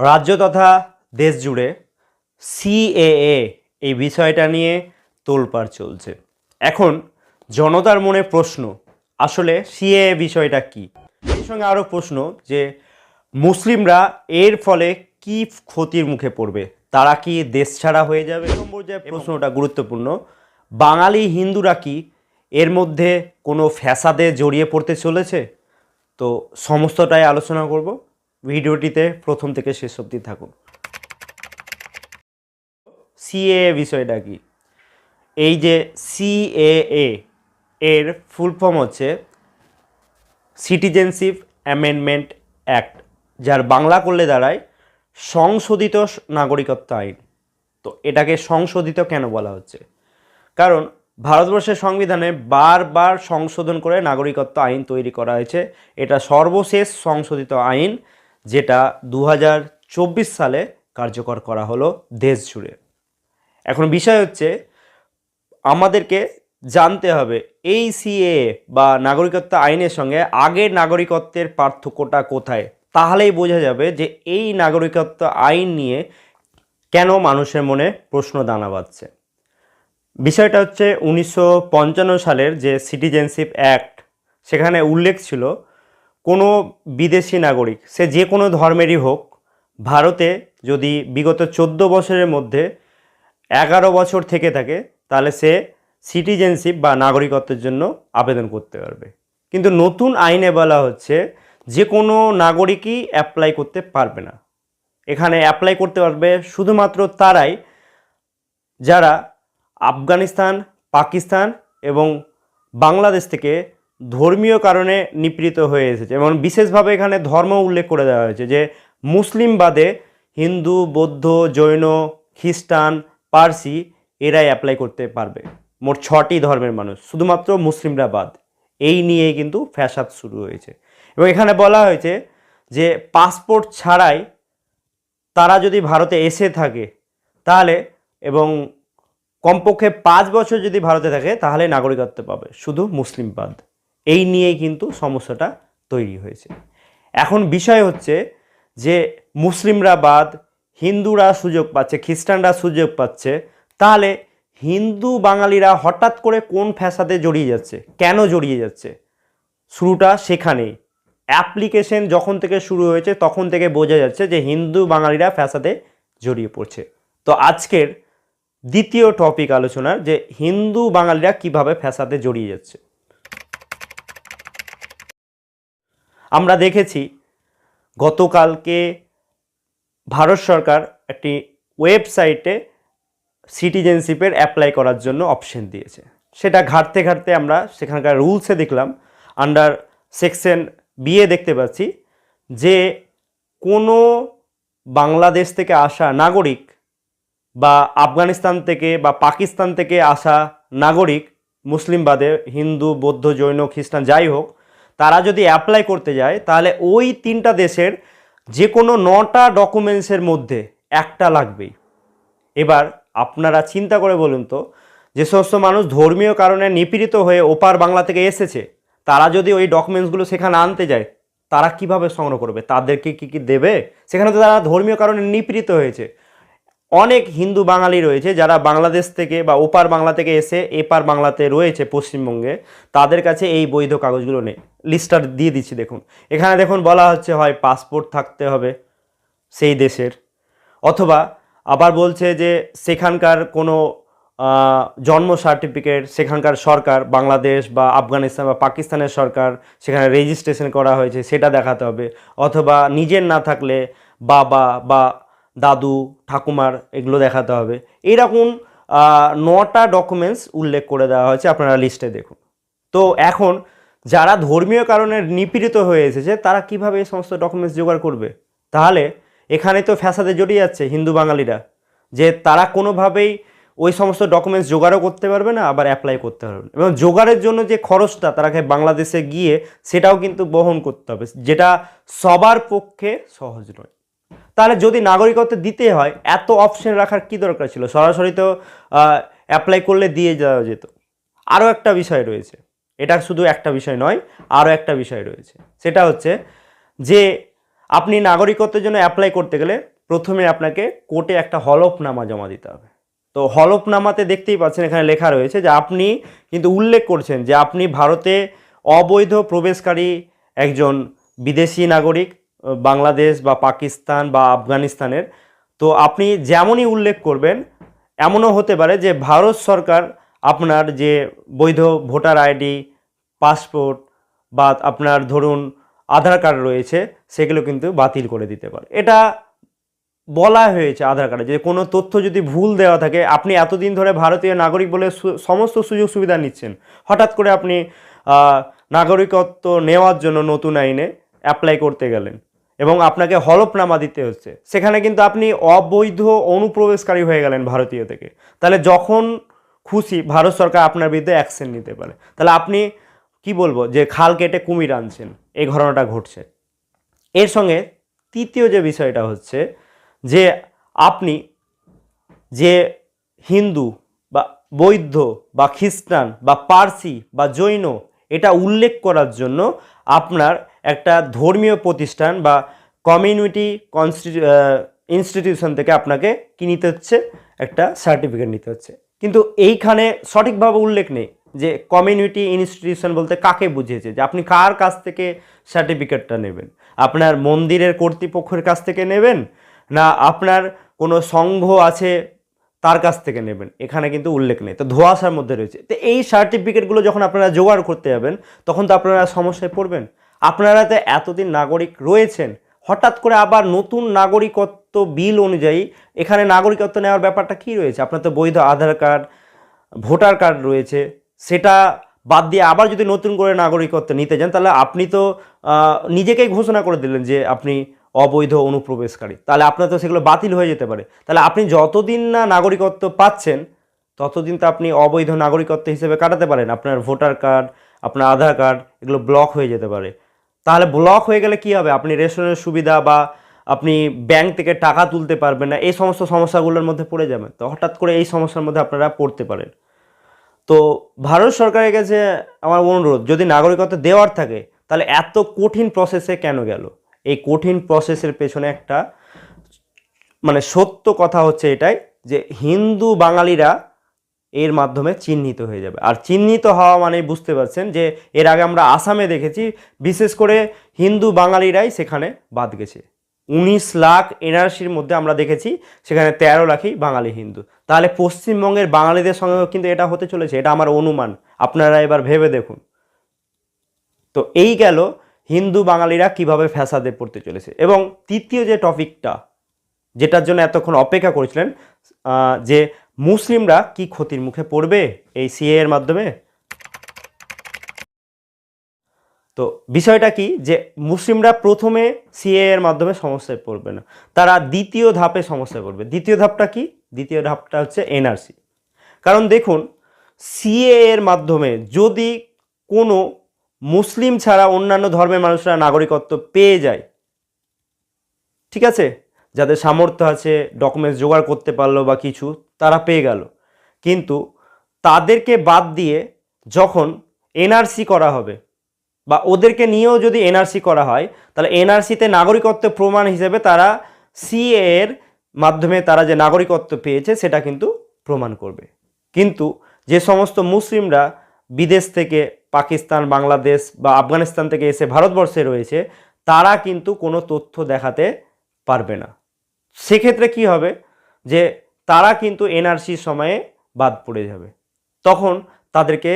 রাজ্য তথা দেশ জুড়ে সিএএ এই বিষয়টা নিয়ে তোলপাড় চলছে। এখন জনতার মনে প্রশ্ন, আসলে সিএএ বিষয়টা কি? এর সঙ্গে আরও প্রশ্ন যে, মুসলিমরা এর ফলে কি ক্ষতির মুখে পড়বে? তারা কি দেশ ছাড়া হয়ে যাবে? এক নম্বর যে প্রশ্নটা গুরুত্বপূর্ণ। বাঙালি হিন্দুরা কি এর মধ্যে কোনো ফ্যাসাদে জড়িয়ে পড়তে চলেছে? তো সমস্তটাই আলোচনা করব। ভিডিওটিতে প্রথম থেকে শেষ অবধি থাকুন। সিএ বিষয়টা কি? এই যে সিএএ এর ফুল ফর্ম হচ্ছে সিটিজেনশিপ অ্যামেন্ডমেন্ট অ্যাক্ট যার বাংলা করলে দাঁড়ায় সংশোধিত নাগরিকত্ব আইন। তো এটাকে সংশোধিত কেন বলা হচ্ছে? কারণ ভারতবর্ষের সংবিধানে বারবার সংশোধন করে নাগরিকত্ব আইন তৈরি করা হয়েছে। এটা সর্বশেষ সংশোধিত আইন। যেটা দু হাজার চব্বিশ সালে কার্যকর করা হলো দেশ জুড়ে। এখন বিষয় হচ্ছে, আমাদেরকে জানতে হবে এই সিএ বা নাগরিকত্ব আইনের সঙ্গে আগের নাগরিকত্বের পার্থক্যটা কোথায়? তাহলেই বোঝা যাবে যে এই নাগরিকত্ব আইন নিয়ে কেন মানুষের মনে প্রশ্ন দানা বাঁধছে। বিষয়টা হচ্ছে উনিশশো পঞ্চান্ন সালের যে সিটিজেনশিপ অ্যাক্ট, সেখানে উল্লেখ ছিল কোনো বিদেশি নাগরিক, সে যে কোনো ধর্মেরই হোক, ভারতে যদি বিগত চোদ্দ বছরের মধ্যে এগারো বছর থেকে থাকে, তাহলে সে সিটিজেনশিপ বা নাগরিকত্বের জন্য আবেদন করতে পারবে। কিন্তু নতুন আইনে বলা হচ্ছে, যে কোনো নাগরিকই অ্যাপ্লাই করতে পারবে না। এখানে অ্যাপ্লাই করতে পারবে শুধুমাত্র তারাই, যারা আফগানিস্তান, পাকিস্তান এবং বাংলাদেশ থেকে ধর্মীয় কারণে নিপীড়িত হয়ে এসেছে। এবং বিশেষভাবে এখানে ধর্ম উল্লেখ করে দেওয়া হয়েছে যে, মুসলিম বাদে হিন্দু, বৌদ্ধ, জৈন, খ্রিস্টান, পার্সি এরাই অ্যাপ্লাই করতে পারবে। মোট ছটি ধর্মের মানুষ, শুধুমাত্র মুসলিমরা বাদ। এই নিয়েই কিন্তু ফ্যাসাদ শুরু হয়েছে। এবং এখানে বলা হয়েছে যে পাসপোর্ট ছাড়াই তারা যদি ভারতে এসে থাকে, তাহলে এবং কমপক্ষে পাঁচ বছর যদি ভারতে থাকে, তাহলে নাগরিকত্ব পাবে, শুধু মুসলিম বাদ। এই নিয়েই কিন্তু সমস্যাটা তৈরি হয়েছে। এখন বিষয় হচ্ছে যে মুসলিমরা বাদ, হিন্দুরা সুযোগ পাচ্ছে, খ্রিস্টানরা সুযোগ পাচ্ছে, তাহলে হিন্দু বাঙালিরা হঠাৎ করে কোন ফ্যাসাদে জড়িয়ে যাচ্ছে? কেন জড়িয়ে যাচ্ছে? শুরুটা সেখানেই। অ্যাপ্লিকেশন যখন থেকে শুরু হয়েছে, তখন থেকে বোঝা যাচ্ছে যে হিন্দু বাঙালিরা ফ্যাসাদে জড়িয়ে পড়ছে। তো আজকের দ্বিতীয় টপিক আলোচনার যে হিন্দু বাঙালিরা কীভাবে ফ্যাসাদে জড়িয়ে যাচ্ছে। আমরা দেখেছি গতকালকে ভারত সরকার একটি ওয়েবসাইটে সিটিজেনশিপের অ্যাপ্লাই করার জন্য অপশন দিয়েছে। সেটা ঘাটতে ঘাটতে আমরা সেখানকার রুলসে দেখলাম আন্ডার সেকশন বিয়ে দেখতে পাচ্ছি যে কোনো বাংলাদেশ থেকে আসা নাগরিক বা আফগানিস্তান থেকে বা পাকিস্তান থেকে আসা নাগরিক, মুসলিম বাদে হিন্দু, বৌদ্ধ, জৈন, খ্রিস্টান যাই হোক তারা যদি অ্যাপ্লাই করতে যায়, তাহলে ওই তিনটা দেশের যে কোনো নটা ডকুমেন্টসের মধ্যে একটা লাগবেই। এবার আপনারা চিন্তা করে বলুন তো, যে সমস্ত মানুষ ধর্মীয় কারণে নিপীড়িত হয়ে ওপার বাংলা থেকে এসেছে, তারা যদি ওই ডকুমেন্টসগুলো সেখানে আনতে যায়, তারা কীভাবে সংগ্রহ করবে? তাদেরকে কি কি দেবে? সেখানে তো তারা ধর্মীয় কারণে নিপীড়িত হয়েছে। অনেক হিন্দু বাঙালি রয়েছে যারা বাংলাদেশ থেকে বা ওপার বাংলা থেকে এসে এপার বাংলাতে রয়েছে পশ্চিমবঙ্গে। তাদের কাছে এই বৈধ কাগজগুলো নেই। লিস্টটা দিয়ে দিচ্ছি, দেখুন। এখানে দেখুন বলা হচ্ছে হয় পাসপোর্ট থাকতে হবে সেই দেশের। অথবা আবার বলছে যে সেখানকার কোনো জন্ম সার্টিফিকেট, সেখানকার সরকার, বাংলাদেশ বা আফগানিস্তান বা পাকিস্তানের সরকার সেখানে রেজিস্ট্রেশন করা হয়েছে, সেটা দেখাতে হবে। অথবা নিজের না থাকলে বাবা বা দাদু, ঠাকুমার এগুলো দেখাতে হবে। এইরকম নটা ডকুমেন্টস উল্লেখ করে দেওয়া হয়েছে, আপনারা লিস্টে দেখুন। তো এখন, যারা ধর্মীয় কারণে নিপীড়িত হয়ে এসেছে, তারা কীভাবে এই সমস্ত ডকুমেন্টস জোগাড় করবে? তাহলে, এখানে তো ফ্যাসাদে জড়িয়ে যাচ্ছে, হিন্দু বাঙালিরা, যে তারা কোনোভাবেই ওই সমস্ত ডকুমেন্টস জোগাড়ও করতে পারবে না, আবার অ্যাপ্লাই করতে পারবে না। এবং জোগাড়ের জন্য যে খরচটা তারাকে বাংলাদেশে গিয়ে, সেটাও কিন্তু বহন করতে হবে, যেটা সবার পক্ষে সহজ নয়। তাহলে যদি নাগরিকত্ব দিতে হয়, এত অপশন রাখার কি দরকার ছিল? সরাসরি তো অ্যাপ্লাই করলে দিয়ে যাওয়া যেত। আরও একটা বিষয় রয়েছে। এটা শুধু একটা বিষয় নয়, আরও একটা বিষয় রয়েছে। সেটা হচ্ছে যে, আপনি নাগরিকত্বের জন্য অ্যাপ্লাই করতে গেলে প্রথমে আপনাকে কোর্টে একটা হলফনামা জমা দিতে হবে। তো হলফনামাতে দেখতেই পাচ্ছেন, এখানে লেখা রয়েছে যে, আপনি কিন্তু উল্লেখ করছেন যে, আপনি ভারতে অবৈধ প্রবেশকারী একজন বিদেশি নাগরিক বাংলাদেশ বা পাকিস্তান বা আফগানিস্তানের। তো আপনি যেমনই উল্লেখ করবেন, এমনও হতে পারে যে ভারত সরকার আপনার যে বৈধ ভোটার আইডি, পাসপোর্ট বা আপনার ধরুন আধার কার্ড রয়েছে, সেগুলো কিন্তু বাতিল করে দিতে পারে। এটা বলা হয়েছে আধার কার্ডে যে কোনো তথ্য যদি ভুল দেওয়া থাকে, আপনি এতদিন ধরে ভারতীয় নাগরিক বলে সমস্ত সুযোগ সুবিধা নিচ্ছেন, হঠাৎ করে আপনি নাগরিকত্ব নেওয়ার জন্য নতুন আইনে অ্যাপ্লাই করতে গেলেন। এবং আপনাকে হলফনামা দিতে হচ্ছে। সেখানে কিন্তু আপনি অবৈধ অনুপ্রবেশকারী হয়ে গেলেন ভারতীয় থেকে। তাহলে যখন খুশি ভারত সরকার আপনার বিরুদ্ধে অ্যাকশন নিতে পারে। তাহলে আপনি কি বলব? যে খাল কেটে কুমির আনছেন, এই ঘটনাটা ঘটছে। এর সঙ্গে তৃতীয় যে বিষয়টা হচ্ছে যে আপনি যে হিন্দু বা বৌদ্ধ বা খ্রিস্টান বা পার্সি বা জৈন এটা উল্লেখ করার জন্য আপনার একটা ধর্মীয় প্রতিষ্ঠান বা কমিউনিটি কনস্টিটিউ ইনস্টিটিউশন থেকে আপনাকে কি নিতে হচ্ছে? একটা সার্টিফিকেট নিতে হচ্ছে। কিন্তু এইখানে সঠিকভাবে উল্লেখ নেই যে কমিউনিটি ইনস্টিটিউশন বলতে কাকে বুঝিয়েছে, যে আপনি কার কাছ থেকে সার্টিফিকেটটা নেবেন? আপনার মন্দিরের কর্তৃপক্ষের কাছ থেকে নেবেন? না আপনার কোনো সংঘ আছে তার কাছ থেকে নেবেন? এখানে কিন্তু উল্লেখ নেই। তো ধোয়াশার মধ্যে রয়েছে। তো এই সার্টিফিকেটগুলো যখন আপনারা জোগাড় করতে যাবেন, তখন তো আপনারা সমস্যায় পড়বেন। আপনারা তো এতদিন নাগরিক রয়েছেন, হঠাৎ করে আবার নতুন নাগরিকত্ব বিল অনুযায়ী এখানে নাগরিকত্ব নেওয়ার ব্যাপারটা কি রয়েছে? আপনার তো বৈধ আধার কার্ড, ভোটার কার্ড রয়েছে, সেটা বাদ দিয়ে আবার যদি নতুন করে নাগরিকত্ব নিতে যান, তাহলে আপনি তো নিজেকেই ঘোষণা করে দিলেন যে আপনি অবৈধ অনুপ্রবেশকারী। তাহলে আপনার তো সেগুলো বাতিল হয়ে যেতে পারে। তাহলে আপনি যতদিন না নাগরিকত্ব পাচ্ছেন, ততদিন তো আপনি অবৈধ নাগরিকত্ব হিসেবে কাটাতে পারেন। আপনার ভোটার কার্ড, আপনার আধার কার্ড, এগুলো ব্লক হয়ে যেতে পারে। তাহলে ব্লক হয়ে গেলে কি হবে? আপনি রেশনের সুবিধা বা আপনি ব্যাংক থেকে টাকা তুলতে পারবেন না, এই সমস্ত সমস্যাগুলোর মধ্যে পড়ে যাবেন। তো হঠাৎ করে এই সমস্যার মধ্যে আপনারা পড়তে পারেন। তো ভারত সরকারের কাছে আমার অনুরোধ, যদি নাগরিকত্ব দেওয়ার থাকে, তাহলে এত কঠিন প্রসেসে কেন গেল? এই কঠিন প্রসেসের পেছনে একটা মানে সত্য কথা হচ্ছে এটাই যে হিন্দু বাঙালিরা এর মাধ্যমে চিহ্নিত হয়ে যাবে। আর চিহ্নিত হওয়া মানে বুঝতে পারছেন যে এর আগে আমরা আসামে দেখেছি, বিশেষ করে হিন্দু বাঙালিরাই সেখানে বাদ গেছে। উনিশ লাখ এনআরসির মধ্যে আমরা দেখেছি, সেখানে তেরো লাখই বাঙালি হিন্দু। তাহলে পশ্চিমবঙ্গের বাঙালিদের সঙ্গেও কিন্তু এটা হতে চলেছে, এটা আমার অনুমান। আপনারা এবার ভেবে দেখুন। তো এই গেল হিন্দু বাঙালিরা কীভাবে ফ্যাসাদে পড়তে চলেছে। এবং তৃতীয় যে টপিকটা, যেটার জন্য এতক্ষণ অপেক্ষা করেছিলেন যে মুসলিমরা কি ক্ষতির মুখে পড়বে এই সিএ এর মাধ্যমে? তো বিষয়টা কি যে মুসলিমরা প্রথমে সিএ এর মাধ্যমে সমস্যায় পড়বে না, তারা দ্বিতীয় ধাপে সমস্যায় পড়বে। দ্বিতীয় ধাপটা কি? দ্বিতীয় ধাপটা হচ্ছে এনআরসি কারণ দেখুন সিএ এর মাধ্যমে যদি কোনো মুসলিম ছাড়া অন্যান্য ধর্মের মানুষরা নাগরিকত্ব পেয়ে যায়, ঠিক আছে? যাদের সামর্থ্য আছে ডকুমেন্টস জোগাড় করতে পারল বা কিছু তারা পেয়ে গেল। কিন্তু তাদেরকে বাদ দিয়ে যখন এনআরসি করা হবে বা ওদেরকে নিয়েও যদি এনআরসি করা হয়, তাহলে এনআরসিতে নাগরিকত্ব প্রমাণ হিসেবে তারা সিএ এর মাধ্যমে তারা যে নাগরিকত্ব পেয়েছে, সেটা কিন্তু প্রমাণ করবে। কিন্তু যে সমস্ত মুসলিমরা বিদেশ থেকে পাকিস্তান, বাংলাদেশ বা আফগানিস্তান থেকে এসে ভারতবর্ষে রয়েছে, তারা কিন্তু কোনো তথ্য দেখাতে পারবে না। সেক্ষেত্রে কি হবে? যে তারা কিন্তু এনআরসির সময়ে বাদ পড়ে যাবে। তখন তাদেরকে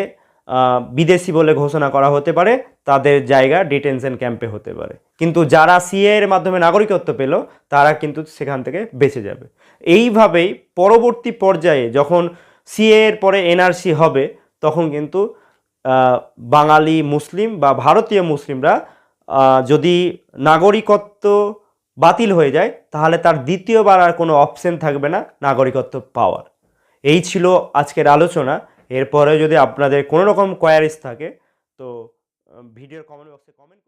বিদেশি বলে ঘোষণা করা হতে পারে, তাদের জায়গা ডিটেনশন ক্যাম্পে হতে পারে। কিন্তু যারা সিএ এর মাধ্যমে নাগরিকত্ব পেল, তারা কিন্তু সেখান থেকে বেঁচে যাবে। এইভাবেই পরবর্তী পর্যায়ে যখন সিএ এর পরে এনআরসি হবে, তখন কিন্তু বাঙালি মুসলিম বা ভারতীয় মুসলিমরা যদি নাগরিকত্ব বাতিল হয়ে যায়, তাহলে তার দ্বিতীয়বার আর কোনো অপশন থাকবে না নাগরিকত্ব পাওয়ার। এই ছিল আজকের আলোচনা। এরপরে যদি আপনাদের কোনো রকম কোয়ারিজ থাকে, তো ভিডিওর কমেন্ট বক্সে কমেন্ট